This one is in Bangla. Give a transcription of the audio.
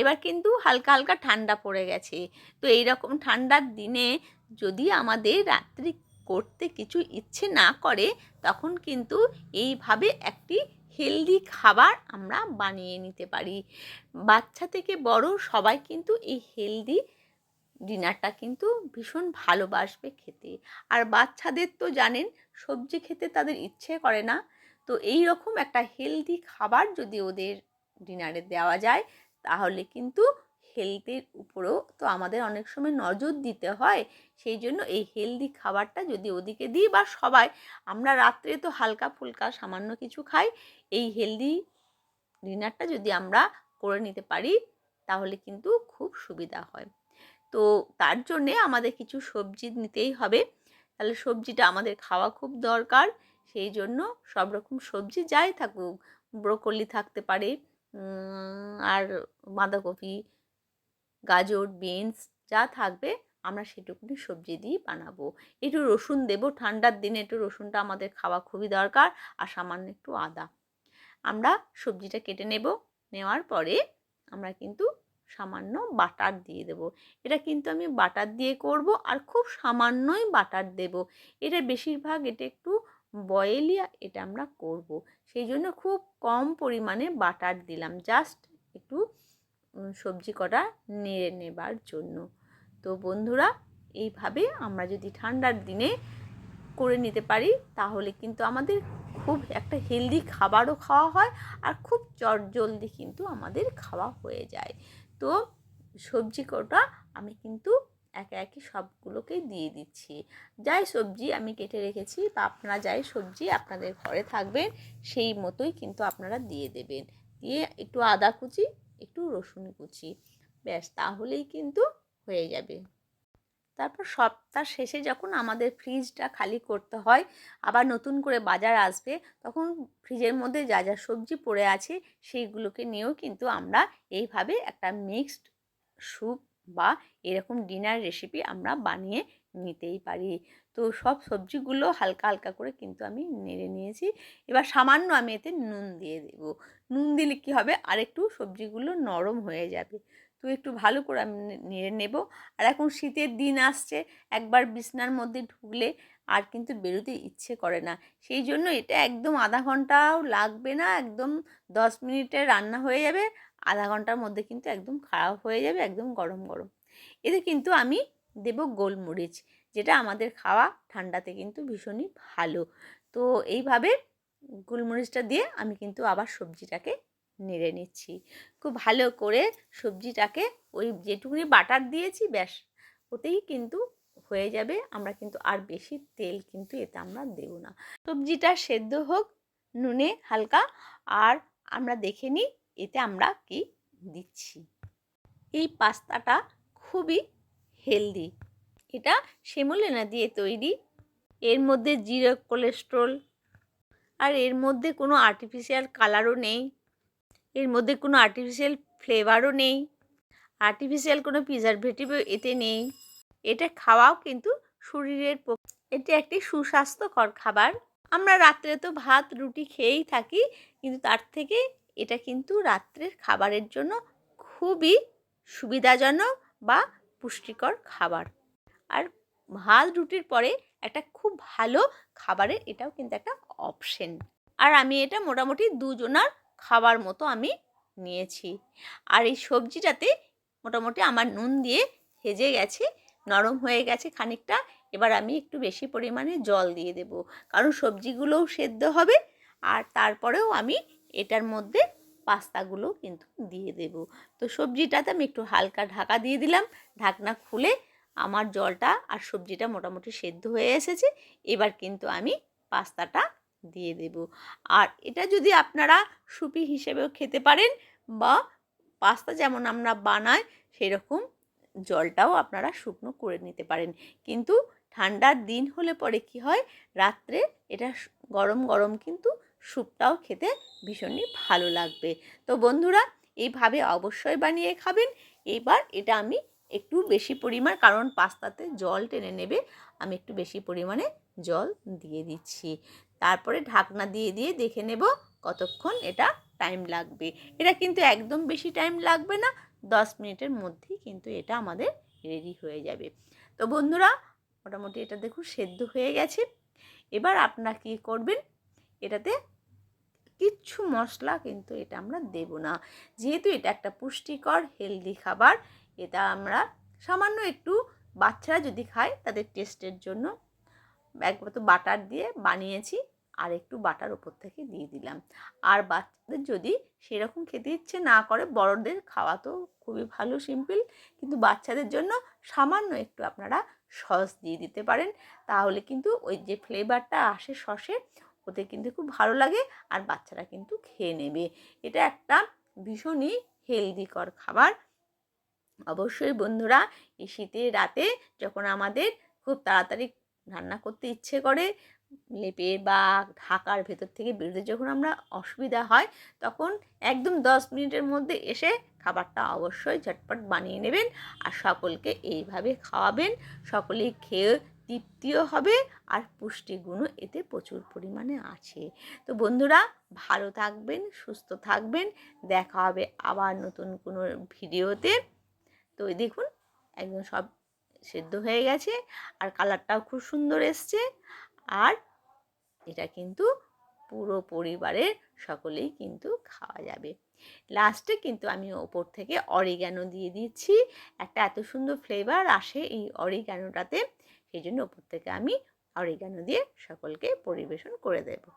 এবার কিন্তু হালকা হালকা ঠান্ডা পড়ে গেছে। তো এই রকম ঠান্ডার দিনে যদি আমাদের রাত্রি করতে কিছু ইচ্ছে না করে, তখন কিন্তু এইভাবে একটি হেলদি খাবার আমরা বানিয়ে নিতে পারি। বাচ্চা থেকে বড় সবাই কিন্তু এই হেলদি ডিনারটা কিন্তু ভীষণ ভালোবাসবে খেতে। আর বাচ্চাদের তো জানেন, সবজি খেতে তাদের ইচ্ছে করে না। তো এই রকম একটা হেলদি খাবার যদি ওদের ডিনারে দেওয়া যায় তাহলে কিন্তু হেলথের উপরেও তো আমাদের অনেক সময় নজর দিতে হয়। সেই জন্য এই হেলদি খাবারটা যদি ওদিকে দিই বা সবাই, আমরা রাত্রে তো হালকা ফুলকা সামান্য কিছু খাই, এই হেলদি ডিনারটা যদি আমরা করে নিতে পারি, তাহলে কিন্তু খুব সুবিধা হয়। তো তার জন্যে আমাদের কিছু সবজি নিতেই হবে। তাহলে সবজিটা আমাদের খাওয়া খুব দরকার। সেই জন্য সব রকম সবজি যাই থাকুক, ব্রোকলি থাকতে পারে আর বাঁধাকপি, গাজর, বিনস যা থাকবে আমরা সেটুকুনি সবজি দিয়ে বানাবো। একটু রসুন দেবো, ঠান্ডার দিনে একটু রসুনটা আমাদের খাওয়া খুবই দরকার আর সামান্য একটু আদা। আমরা সবজিটা কেটে নেব, নেওয়ার পরে আমরা কিন্তু সামান্য বাটার দিয়ে দেব। এটা কিন্তু আমি বাটার দিয়ে করব আর খুব সামান্যই বাটার দেব। এটা বেশিরভাগ এটা একটু বয়েলিয়া এটা আমরা করব। সেই জন্য খুব কম পরিমাণে বাটার দিলাম। জাস্ট একটু সবজি কটা নেড়ে নেবার জন্য। তো বন্ধুরা, এইভাবে আমরা যদি ঠান্ডার দিনে করে নিতে পারি, তাহলে কিন্তু আমাদের খুব একটা হেলদি খাবারও খাওয়া হয় আর খুব চটজলদি কিন্তু আমাদের খাওয়া হয়ে যায়। তো সবজি কটা আমি কিন্তু একে একে সবগুলোকেই দিয়ে দিচ্ছি। যাই সবজি আমি কেটে রেখেছি বা আপনারা যাই সবজি আপনাদের ঘরে থাকবেন, সেই মতোই কিন্তু আপনারা দিয়ে দেবেন। দিয়ে একটু আদা কুচি, একটু রসুন কুচি, ব্যাস তাহলেই কিন্তু হয়ে যাবে। তারপর সপ্তাহ শেষে যখন আমাদের ফ্রিজটা খালি করতে হয়, আবার নতুন করে বাজার আসবে, তখন ফ্রিজের মধ্যে যা যা সবজি পড়ে আছে, সেইগুলোকে নিয়েও কিন্তু আমরা এইভাবে একটা মিক্সড স্যুপ বা এরকম ডিনার রেসিপি আমরা বানিয়ে নিতেই পারি। তো সব সবজিগুলো হালকা হালকা করে কিন্তু আমি নেড়ে নিয়েছি। এবার সামান্য আমি এতে নুন দিয়ে দেব। নুন দিলে কী হবে? আরেকটু সবজিগুলো নরম হয়ে যাবে। তো একটু ভালো করে আমি নেড়ে নেব। আর এখন শীতের দিন আসছে। একবার বিছনার মধ্যে ঢুকলে আর কিন্তু বেরোতে ইচ্ছে করে না। সেই জন্য এটা একদম আধা ঘন্টাও লাগবে না, একদম দশ মিনিটে রান্না হয়ে যাবে, আধা ঘণ্টার মধ্যে কিন্তু একদম খারাপ হয়ে যাবে, একদম গরম গরম। এতে কিন্তু আমি দেব গোলমরিচ, যেটা আমাদের খাওয়া ঠান্ডাতে কিন্তু ভীষণই ভালো। তো এইভাবে গোলমরিচটা দিয়ে আমি কিন্তু আবার সবজিটাকে নেড়ে নিচ্ছি। খুব ভালো করে সবজিটাকে ওই যেটুকুনি বাটার দিয়েছি, ব্যাস, ওতেই কিন্তু হয়ে যাবে, আমরা কিন্তু আর বেশি তেল কিন্তু এতে আমরা দেব না। সবজিটা সেদ্ধ হোক, নুনে হালকা, আর আমরা দেখে নিই এতে আমরা কি দিচ্ছি। এই পাস্তাটা খুবই হেলদি। এটা সেমোলেনা দিয়ে তৈরি। এর মধ্যে জিরো কোলেস্ট্রল আর এর মধ্যে কোনো আর্টিফিশিয়াল কালারও নেই। এর মধ্যে কোনো আর্টিফিশিয়াল ফ্লেভারও নেই। আর্টিফিশিয়াল কোনো প্রিজারভেটিভও এতে নেই। এটা খাওয়াও কিন্তু শরীরের এটি একটি সুস্বাস্থ্যকর খাবার। আমরা রাত্রে তো ভাত, রুটি খেয়েই থাকি, কিন্তু তার থেকে এটা কিন্তু রাত্রের খাবারের জন্য খুবই সুবিধাজনক বা পুষ্টিকর খাবার। আর ভাত, রুটির পরে একটা খুব ভালো খাবারের এটাও কিন্তু একটা অপশন। আর আমি এটা মোটামুটি দুজনার খাবার মতো আমি নিয়েছি। আর এই সবজিটাতে মোটামুটি আমার নুন দিয়ে হেজে গেছে। নরম হয়ে গেছে খানিকটা, এবার আমি একটু বেশি পরিমাণে জল দিয়ে দেব। কারণ সবজিগুলোও সেদ্ধ হবে, আর তারপরেও আমি এটার মধ্যে পাস্তাগুলো কিন্তু দিয়ে দেব। তো সবজিটাতে আমি একটু হালকা ঢাকা দিয়ে দিলাম, ঢাকনা খুলে আমার জলটা আর সবজিটা মোটামুটি সেদ্ধ হয়ে এসেছে, এবার কিন্তু আমি পাস্তাটা দিয়ে দেব। আর এটা যদি আপনারা সুপি হিসেবেও খেতে পারেন বা পাস্তা যেমন আমরা বানাই, সেরকম জলটাও আপনারা শুকনো করে নিতে পারেন। কিন্তু ঠান্ডার দিন হলে পরে কি হয়? রাত্রে এটা গরম গরম কিন্তু স্যুপটাও খেতে ভীষণই ভালো লাগবে। তো বন্ধুরা, এইভাবে অবশ্যই বানিয়ে খাবেন। এবার এটা আমি একটু বেশি পরিমাণ, কারণ পাস্তাতে জল টেনে নেবে, আমি একটু বেশি পরিমাণে জল দিয়ে দিচ্ছি। তারপরে ঢাকনা দিয়ে দিয়ে দেখে নেব কতক্ষণ এটা টাইম লাগবে। এটা কিন্তু একদম বেশি টাইম লাগবে না দশ মিনিটের মধ্যেই কিন্তু এটা আমাদের রেডি হয়ে যাবে। তো বন্ধুরা, মোটামুটি এটা দেখুন সেদ্ধ হয়ে গেছে। এবার আপনারা কী করবেন? এটাতে কিচ্ছু মশলা কিন্তু এটা আমরা দেব না। যেহেতু এটা একটা পুষ্টিকর হেলদি খাবার, এটা আমরা সামান্য একটু বাচ্চারা যদি খায় তাদের টেস্টের জন্য। একবার তো বাটার দিয়ে বানিয়েছি। আর একটু বাটার ওপর থেকে দিয়ে দিলাম। আর বাচ্চাদের যদি সেরকম খেতে ইচ্ছে না করে, বড়দের খাওয়া তো খুবই ভালো, সিম্পল। কিন্তু বাচ্চাদের জন্য সামান্য একটু আপনারা সস দিয়ে দিতে পারেন। তাহলে কিন্তু ওই যে ফ্লেভারটা আসে সসে, ওতে কিন্তু খুব ভালো লাগে আর বাচ্চারা কিন্তু খেয়ে নেবে। এটা একটা ভীষণই হেলদিকর খাবার। অবশ্যই বন্ধুরা, এই শীতের রাতে যখন আমাদের খুব তাড়াতাড়ি রান্না করতে ইচ্ছে করে লেপে বা ঢাকার ভেতর থেকে বেরোতে যখন আমরা অসুবিধা হয়, তখন একদম দশ মিনিটের মধ্যে এসে খাবারটা অবশ্যই ঝটপট বানিয়ে নেবেন আর সকলকে এইভাবে খাওয়াবেন। সকলেই খেয়ে তৃপ্তিও হবে আর পুষ্টিগুণও এতে প্রচুর পরিমাণে আছে। তো বন্ধুরা, ভালো থাকবেন, সুস্থ থাকবেন। দেখা হবে আবার নতুন কোনো ভিডিওতে। তো দেখুন, একদম সব সেদ্ধ হয়ে গেছে আর কালারটাও খুব সুন্দর এসছে। আর এটা কিন্তু পুরো পরিবারের সকলেই কিন্তু খাওয়া যাবে। লাস্টে কিন্তু আমি ওপর থেকে অরিগ্যানো দিয়ে দিচ্ছি। একটা এত সুন্দর ফ্লেভার আসে এই অরিগ্যানোটাতে সেই জন্য ওপর থেকে আমি অরিগানো দিয়ে সকলকে পরিবেশন করে দেবো।